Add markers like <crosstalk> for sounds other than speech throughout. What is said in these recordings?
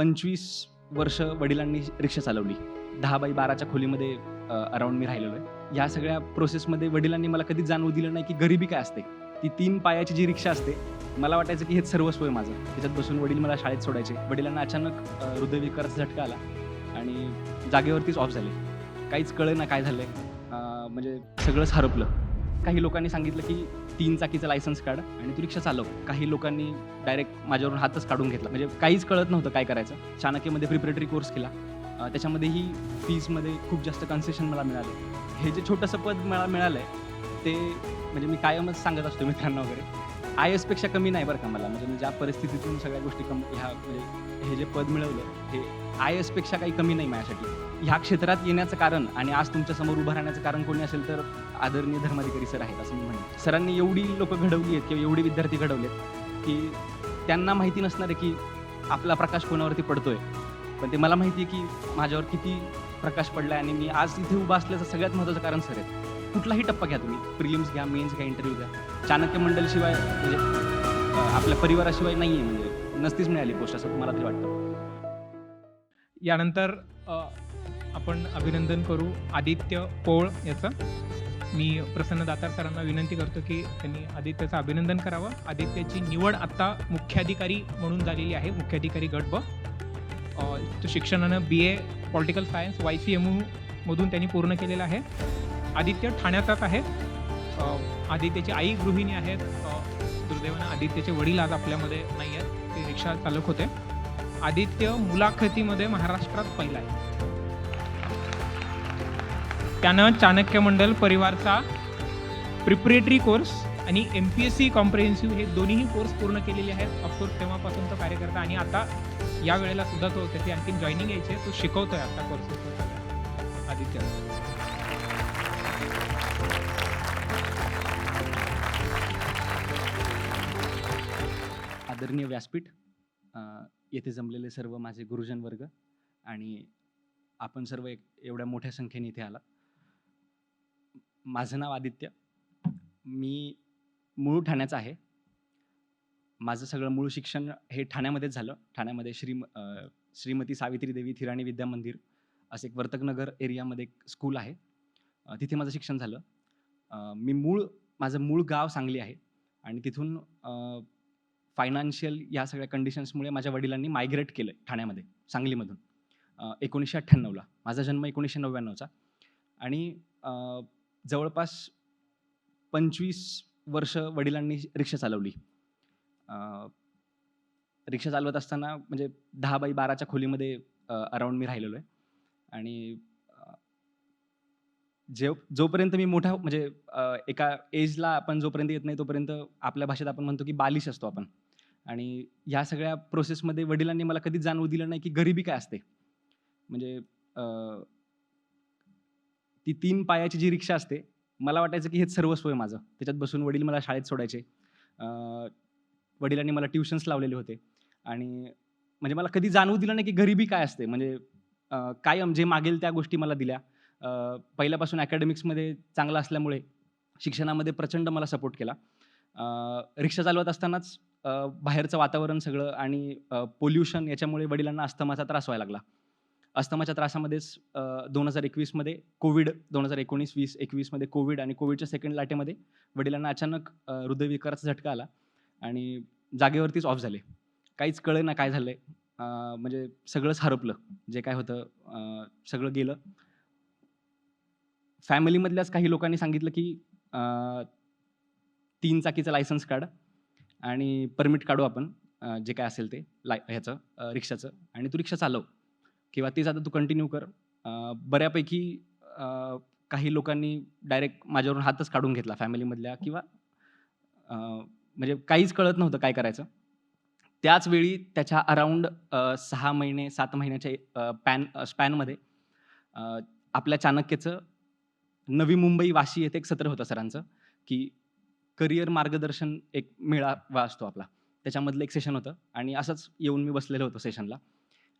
पंचवीस वर्ष वडिलांनी रिक्षा चालवली. दहा बाय बाराच्या खोलीमध्ये अराउंड मी राहिलेलो आहे. या सगळ्या प्रोसेसमध्ये वडिलांनी मला कधीच जाणवू दिलं नाही की गरिबी काय असते. ती तीन पायाची जी रिक्षा असते मला वाटायचं की हेच सर्वस्व आहे माझं. त्याच्यात बसून वडील मला शाळेत सोडायचे. वडिलांना अचानक हृदयविकाराचा झटका आला आणि जागेवरतीच ऑफ झाले. काहीच कळे ना काय झालं आहे म्हणजे सगळंच हरपलं. काही लोकांनी सांगितलं की तीन चाकीचं लायसन्स काढ आणि तू रिक्षा चालव. काही लोकांनी डायरेक्ट माझ्यावरून हातच काढून घेतला. म्हणजे काहीच कळत नव्हतं काय करायचं. चाणक्यमध्ये प्रिपरेटरी कोर्स केला. त्याच्यामध्येही फीजमध्ये खूप जास्त कन्सेशन मला मिळालं. हे जे छोटंसं पद मला मिळालं आहे ते म्हणजे मी कायमच सांगत असतो मित्रांना वगैरे. आय एसपेक्षा कमी नाही बरं का मला. म्हणजे मी ज्या परिस्थितीतून सगळ्या गोष्टी कम ह्या म्हणजे हे जे पद मिळवलं हे आय एसपेक्षा काही कमी नाही माझ्यासाठी. ह्या क्षेत्रात येण्याचं कारण आणि आज तुमच्यासमोर उभं राहण्याचं कारण कोणी असेल तर आदरणीय धर्माधिकारी सर आहेत असं मी म्हणेन. सरांनी एवढी लोक घडवली आहेत किंवा एवढे विद्यार्थी घडवलेत की त्यांना माहिती नसणार आहे की आपला प्रकाश कोणावरती पडतोय. पण ते मला माहिती आहे की माझ्यावर किती प्रकाश पडला आणि मी आज इथे उभा असल्याचं सगळ्यात महत्त्वाचं कारण सर आहे कुठलाही टप्पा घ्या तुम्ही. प्रिलिम्स घ्या मेन्स घ्या इंटरव्ह्यू घ्या. चाणक्य मंडलशिवाय म्हणजे आपल्या परिवाराशिवाय नाही आहे म्हणजे नसतीच मिळाली पोस्ट असं मला तरी वाटतं. यानंतर आपण अभिनंदन करू. आदित्य पोळ याचं. मी प्रसन्न दातार सरांना विनंती करतो की त्यांनी आदित्याचं अभिनंदन करावं. आदित्यची निवड आत्ता मुख्याधिकारी म्हणून झालेली आहे मुख्याधिकारी गट ब. तो शिक्षणानं B A political science Y C M मधून त्यांनी पूर्ण केलेलं आहे. आदित्य ठाण्याचाच आहे. आदित्यची आई गृहिणी आहेत. दुर्दैवानं आदित्यचे वडील आज आपल्यामध्ये नाही आहेत ते रिक्षा चालक होते. आदित्य मुलाखतीमध्ये महाराष्ट्रात पहिला आहे. त्यानं चाणक्य मंडल परिवारचा प्रिपरेटरी कोर्स आणि M P S C comprehensive हे दोन्हीही कोर्स पूर्ण केलेले आहेत. ऑफकोर्स तेव्हापासून तो कार्यकर्ता आणि आता या वेळेला सुद्धा तो त्याची आणखी जॉईनिंग यायची आहे. तो आहे आता कोर्सेस आदित्य. आदरणीय व्यासपीठ येथे जमलेले सर्व माझे गुरुजन वर्ग आणि आपण सर्व एक एवढ्या मोठ्या संख्येने इथे आला माझं नाव आदित्य. मी मूळ ठाण्याचं आहे. माझं सगळं मूळ शिक्षण हे ठाण्यामध्येच झालं. ठाण्यामध्ये श्री श्रीमती सावित्री देवी थिराणी विद्या मंदिर असं एक वर्तकनगर एरियामध्ये एक स्कूल आहे. तिथे माझं शिक्षण झालं. मी मूळ माझं मूळ गाव सांगली आहे. आणि तिथून फायनान्शियल या सगळ्या कंडिशन्समुळे माझ्या वडिलांनी मायग्रेट केलं ठाण्यामध्ये सांगलीमधून. एकोणीसशे अठ्ठ्याण्णवला. माझा जन्म एकोणीसशे नव्याण्णवचा. आणि जवळपास पंचवीस वर्ष वडिलांनी रिक्षा चालवली. रिक्षा चालवत असताना म्हणजे दहा बाय बाराच्या खोलीमध्ये अराउंड मी राहिलेलो आहे. आणि अ, जे जोपर्यंत मी मोठा म्हणजे एका एजला आपण जोपर्यंत येत नाही तोपर्यंत आपल्या भाषेत आपण म्हणतो की बालिश असतो आपण. आणि ह्या सगळ्या प्रोसेसमध्ये वडिलांनी मला कधीच जाणवू दिलं नाही की गरिबी काय असते. म्हणजे ती तीन पायाची जी रिक्षा असते मला वाटायचं की हेच सर्वस्व आहे माझं. त्याच्यात बसून वडील मला शाळेत सोडायचे. वडिलांनी मला ट्युशन्स लावलेले होते. आणि म्हणजे मला कधी जाणवू दिलं नाही की गरिबी काय असते. म्हणजे कायम जे मागेल त्या गोष्टी मला दिल्या. पहिल्यापासून अकॅडमिक्समध्ये चांगला असल्यामुळे शिक्षणामध्ये प्रचंड मला सपोर्ट केला. रिक्षा चालवत असतानाच बाहेरचं वातावरण सगळं आणि पोल्युशन याच्यामुळे वडिलांना अस्थमाचा त्रास व्हायला लागला. अस्थमाच्या त्रासामध्येच दोन हजार एकवीसमध्ये कोविड दोन हजार एकोणीस वीस एकवीसमध्ये कोविड आणि कोविडच्या सेकंड लाटेमध्ये वडिलांना अचानक हृदयविकाराचा झटका आला आणि जागेवरतीच ऑफ झाले. काहीच कळे ना काय झालं म्हणजे सगळंच हरपलं. जे काय होतं सगळं गेलं. फॅमिलीमधल्याच काही लोकांनी सांगितलं की तीन चाकीचं लायसन्स काढ आणि परमिट काढू आपण जे काय असेल ते लाय ह्याचं रिक्षाचं आणि तू रिक्षा चालव. किंवा तेच आता तू कंटिन्यू कर. बऱ्यापैकी काही लोकांनी डायरेक्ट माझ्यावरून हातच काढून घेतला फॅमिलीमधल्या किंवा म्हणजे काहीच कळत नव्हतं काय करायचं. त्याच वेळी त्याच्या अराऊंड सहा महिने सात महिन्याच्या पॅन स्पॅनमध्ये आपल्या चाणक्यचं नवी मुंबई वाशी येथे एक सत्र होतं सरांचं की करिअर मार्गदर्शन एक मेळावा असतो आपला. त्याच्यामधलं एक सेशन होतं आणि असंच येऊन मी बसलेलं होतं सेशनला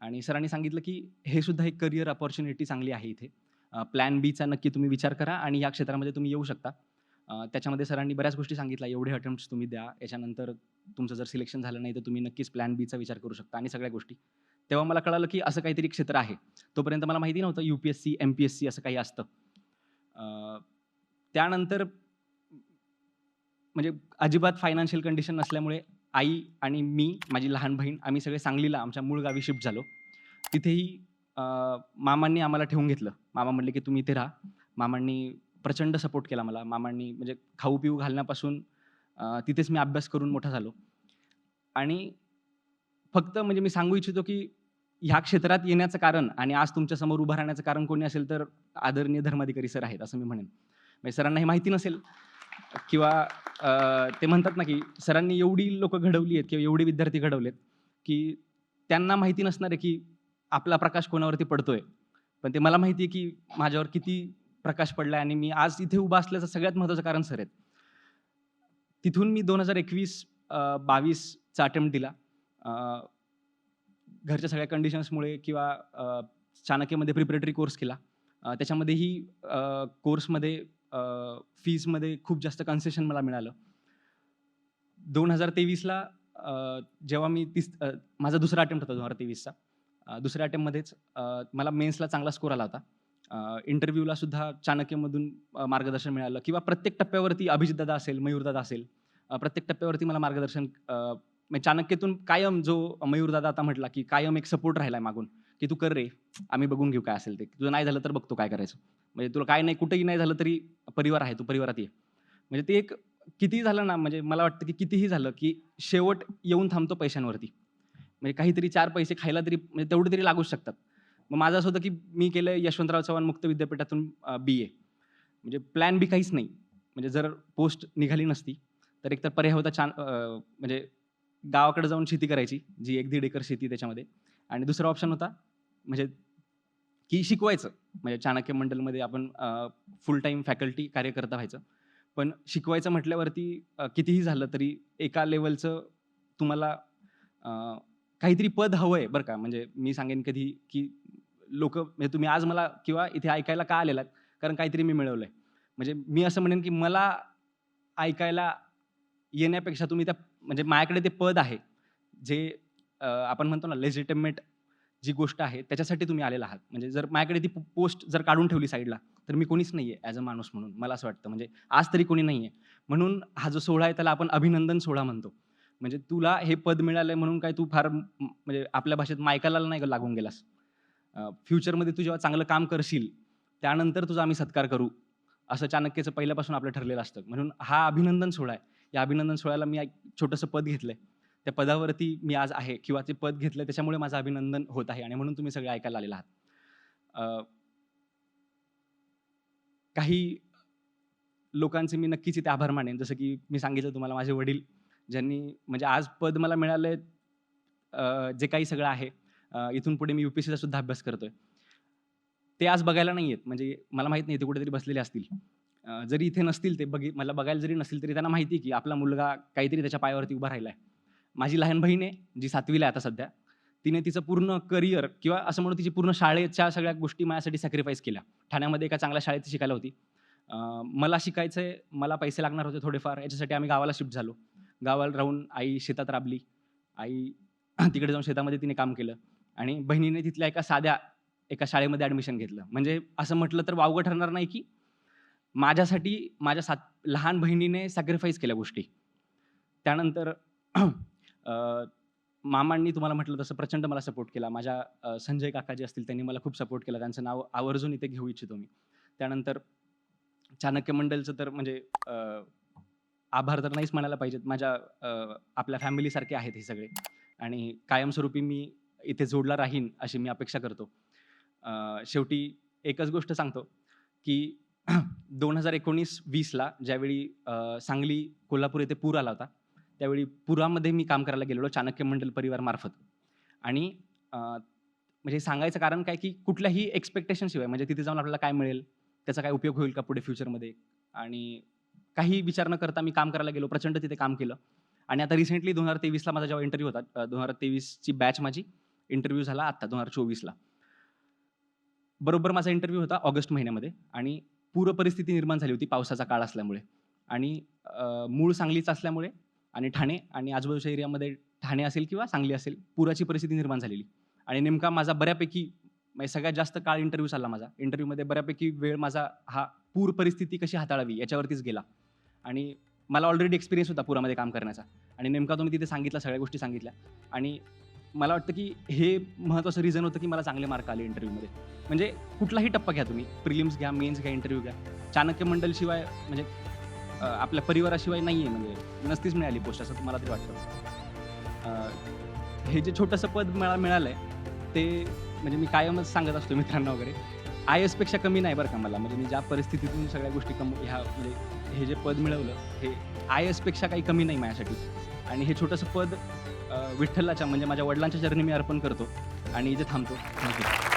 आणि सरांनी सांगितलं की हे सुद्धा एक करिअर अपॉर्च्युनिटी चांगली आहे इथे. प्लॅन बीचा नक्की तुम्ही विचार करा आणि या क्षेत्रामध्ये तुम्ही येऊ शकता. त्याच्यामध्ये सरांनी बऱ्याच गोष्टी सांगितल्या. एवढे अटेम्प्ट तुम्ही द्या. याच्यानंतर तुमचं जर सिलेक्शन झालं नाही तर तुम्ही नक्कीच प्लॅन बीचा विचार करू शकता आणि सगळ्या गोष्टी. तेव्हा मला कळालं की असं काहीतरी क्षेत्र आहे. तोपर्यंत मला माहिती नव्हतं U P S C M P S C असं काही असतं. त्यानंतर म्हणजे अजिबात फायनान्शियल कंडिशन नसल्यामुळे आई आणि मी माझी लहान बहीण आम्ही सगळे सांगलीला आमच्या मूळ गावी शिफ्ट झालो. तिथेही मामांनी आम्हाला ठेवून घेतलं. मामा म्हणले की तुम्ही इथे राहा. मामांनी प्रचंड सपोर्ट केला मला. मामांनी म्हणजे खाऊ पिऊ घालण्यापासून तिथेच मी अभ्यास करून मोठा झालो. आणि फक्त म्हणजे मी सांगू इच्छितो की ह्या क्षेत्रात येण्याचं कारण आणि आज तुमच्यासमोर उभं राहण्याचं कारण कोणी असेल तर आदरणीय धर्माधिकारी सर आहेत असं मी म्हणेन. म्हणजे सरांना हे माहिती नसेल किंवा ते म्हणतात ना की सरांनी एवढी लोक घडवली आहेत किंवा एवढे विद्यार्थी घडवलेत की त्यांना माहिती नसणार आहे की आपला प्रकाश कोणावरती पडतोय. पण ते मला माहिती आहे की माझ्यावर किती प्रकाश पडला आणि मी आज इथे उभा असल्याचं सगळ्यात महत्त्वाचं कारण सर आहेत. तिथून मी दोन हजार एकवीस बावीसचा अटेम्प्ट दिला. घरच्या सगळ्या कंडिशन्समुळे किंवा चाणक्यमध्ये प्रिपरेटरी कोर्स केला. त्याच्यामध्येही कोर्समध्ये फीजमध्ये खूप जास्त कन्सेशन मला मिळालं. दोन हजार तेवीसला जेव्हा मी तीस माझा दुसरा अटेम्प्ट होता दोन हजार तेवीसचा. दुसऱ्या अटेम्प्टमध्येच मला मेन्सला चांगला स्कोर आला होता. इंटरव्ह्यूला सुद्धा चाणक्यमधून मार्गदर्शन मिळालं किंवा प्रत्येक टप्प्यावरती अभिजितदादा असेल मयूरदादा असेल प्रत्येक टप्प्यावरती मला मार्गदर्शन म्हणजे चाणक्यतून कायम जो मयूरदादा आता म्हटला की कायम एक सपोर्ट राहिला आहे मागून की तू कर रे आम्ही बघून घेऊ काय असेल ते. तुझं नाही झालं तर बघतो काय करायचं. म्हणजे तुला काय नाही कुठेही नाही झालं तरी परिवार आहे तू परिवारात ये. म्हणजे ते एक कितीही झालं ना म्हणजे मला वाटतं की कितीही झालं की शेवट येऊन थांबतो पैशांवरती. म्हणजे काहीतरी चार पैसे खायला तरी म्हणजे तेवढे तरी लागूच शकतात. मग माझं असं होतं की मी केलं यशवंतराव चव्हाण मुक्त विद्यापीठातून बी ए म्हणजे प्लॅन बी काहीच नाही. म्हणजे जर पोस्ट निघाली नसती तर एकतर पर्याय होता छान म्हणजे गावाकडे जाऊन शेती करायची जी एक दीड एकर शेती त्याच्यामध्ये. आणि दुसरा ऑप्शन होता म्हणजे की शिकवायचं. म्हणजे चाणक्य मंडलमध्ये आपण फुल टाईम फॅकल्टी कार्यकर्ता व्हायचं. पण शिकवायचं म्हटल्यावरती कितीही झालं तरी एका लेवलचं तुम्हाला काहीतरी पद हवं आहे बरं का. म्हणजे मी सांगेन कधी की लोक म्हणजे तुम्ही आज मला किंवा इथे ऐकायला का आलेलात? कारण काहीतरी मी मिळवलं आहे म्हणजे मी असं म्हणेन की मला ऐकायला येण्यापेक्षा तुम्ही त्या म्हणजे माझ्याकडे ते पद आहे. जे आपण म्हणतो ना लेजिटिमेट जी गोष्ट आहे त्याच्यासाठी तुम्ही आलेला आहात. म्हणजे जर माझ्याकडे ती पोस्ट जर काढून ठेवली साईडला तर मी कोणीच नाही आहे ॲज अ माणूस म्हणून मला असं वाटतं. म्हणजे आज तरी कोणी नाही आहे म्हणून हा जो सोहळा आहे त्याला आपण अभिनंदन सोहळा म्हणतो. म्हणजे तुला हे पद मिळालं आहे म्हणून काय तू फार म्हणजे आपल्या भाषेत मायकाला नाही का लागून गेलास. फ्युचरमध्ये तू जेव्हा चांगलं काम करशील त्यानंतर तुझा आम्ही सत्कार करू असं चाणक्यचं पहिल्यापासून आपलं ठरलेलं असतं. म्हणून हा अभिनंदन सोहळा आहे. या अभिनंदन सोहळ्याला मी एक छोटंसं पद घेतलं आहे त्या पदावरती मी आज आहे किंवा ते पद घेतलं त्याच्यामुळे माझं अभिनंदन होत आहे आणि म्हणून तुम्ही सगळे ऐकायला आलेला आहात. काही लोकांचे मी नक्कीच इथे आभार मानेन. जसं की मी सांगितलं तुम्हाला माझे वडील ज्यांनी म्हणजे आज पद मला मिळालं जे काही सगळं आहे. इथून पुढे मी यू पी सुद्धा अभ्यास करतोय. ते आज बघायला नाही आहेत म्हणजे मला माहीत नाही ते कुठेतरी बसलेले असतील. जरी इथे नसतील ते बघी मला बघायला जरी नसतील तरी त्यांना माहिती आहे की आपला मुलगा काहीतरी त्याच्या पायावरती उभा राहिला आहे माझी लहान बहीण आहे जी सातवीला आहे आता सध्या. तिने तिचं पूर्ण करिअर किंवा असं म्हणून तिची पूर्ण शाळेच्या सगळ्या गोष्टी माझ्यासाठी सॅक्रिफाईस केल्या. ठाण्यामध्ये एका चांगल्या शाळेत शिकायला होती. मला शिकायचं आहे मला पैसे लागणार होते थोडेफार याच्यासाठी आम्ही गावाला शिफ्ट झालो. गावाला राहून आई शेतात राबली. आई <clears throat> तिकडे जाऊन शेतामध्ये तिने काम केलं आणि बहिणीने तिथल्या एका साध्या एका शाळेमध्ये ॲडमिशन घेतलं. म्हणजे असं म्हटलं तर वावगं ठरणार नाही की माझ्यासाठी माझ्या सात लहान बहिणीने सॅक्रिफाईस केल्या गोष्टी. त्यानंतर मामांनी तुम्हाला म्हटलं तसं प्रचंड मला सपोर्ट केला. माझ्या संजय काका जे असतील त्यांनी मला खूप सपोर्ट केला. त्यांचं नाव आवर्जून इथे घेऊ इच्छितो मी. त्यानंतर चाणक्य मंडलचं तर म्हणजे आभार तर नाहीच म्हणायला पाहिजेत. माझ्या आपल्या फॅमिलीसारखे आहेत हे सगळे. आणि कायमस्वरूपी मी इथे जोडला राहीन अशी मी अपेक्षा करतो. शेवटी एकच गोष्ट सांगतो की <clears throat> दोन हजार एकोणीस वीसला ज्यावेळी सांगली कोल्हापूर येथे पूर आला होता त्यावेळी पुरामध्ये मी काम करायला गेलेलो चाणक्य मंडल परिवारमार्फत आणि म्हणजे सांगायचं कारण काय की कुठल्याही एक्सपेक्टेशनशिवाय म्हणजे तिथे जाऊन आपल्याला काय मिळेल त्याचा काय उपयोग होईल का पुढे फ्युचरमध्ये आणि काही विचार न करता मी काम करायला गेलो प्रचंड तिथे काम केलं. आणि आता रिसेंटली दोन हजार तेवीसला माझा जेव्हा इंटरव्ह्यू होता दोन हजार तेवीसची बॅच माझी इंटरव्ह्यू झाला आत्ता दोन हजार चोवीसला. बरोबर माझा इंटरव्ह्यू होता ऑगस्ट महिन्यामध्ये आणि पूर परिस्थिती निर्माण झाली होती पावसाचा काळ असल्यामुळे. आणि मूळ सांगलीच असल्यामुळे आणि ठाणे आणि आजूबाजूच्या एरियामध्ये ठाणे असेल किंवा सांगली असेल पुराची परिस्थिती निर्माण झालेली. आणि नेमका माझा बऱ्यापैकी म्हणजे सगळ्यात जास्त काळ इंटरव्ह्यू चालला माझा. इंटरव्ह्यूमध्ये बऱ्यापैकी वेळ माझा हा पूर परिस्थिती कशी हाताळावी याच्यावरतीच गेला. आणि मला ऑलरेडी एक्सपिरियन्स होता पुरामध्ये काम करण्याचा. आणि नेमका तुम्ही तिथे सांगितला सगळ्या गोष्टी सांगितल्या. आणि मला वाटतं की हे महत्त्वाचं रिझन होतं की मला चांगले मार्क आले इंटरव्ह्यूमध्ये म्हणजे कुठलाही टप्पा घ्या तुम्ही. प्रिलिम्स घ्या मेन्स घ्या इंटरव्ह्यू घ्या. चाणक्य मंडलशिवाय म्हणजे अ, आपल्या परिवाराशिवाय नाही आहे म्हणजे नसतीच मिळाली पोस्ट असं तुम्हाला तरी वाटतं? अ, हे जे छोटंसं पद मला मिळालं आहे ते म्हणजे मी कायमच सांगत असतो मित्रांना वगैरे. आय एसपेक्षा कमी नाही बरं का मला म्हणजे मी ज्या परिस्थितीतून सगळ्या गोष्टी कम ह्या म्हणजे हे जे पद मिळवलं हे आय एसपेक्षा काही कमी नाही माझ्यासाठी. आणि हे छोटंसं पद अ, विठ्ठलाच्या म्हणजे माझ्या वडिलांच्या चरणी मी अर्पण करतो आणि इथे थांबतो. थँक्यू.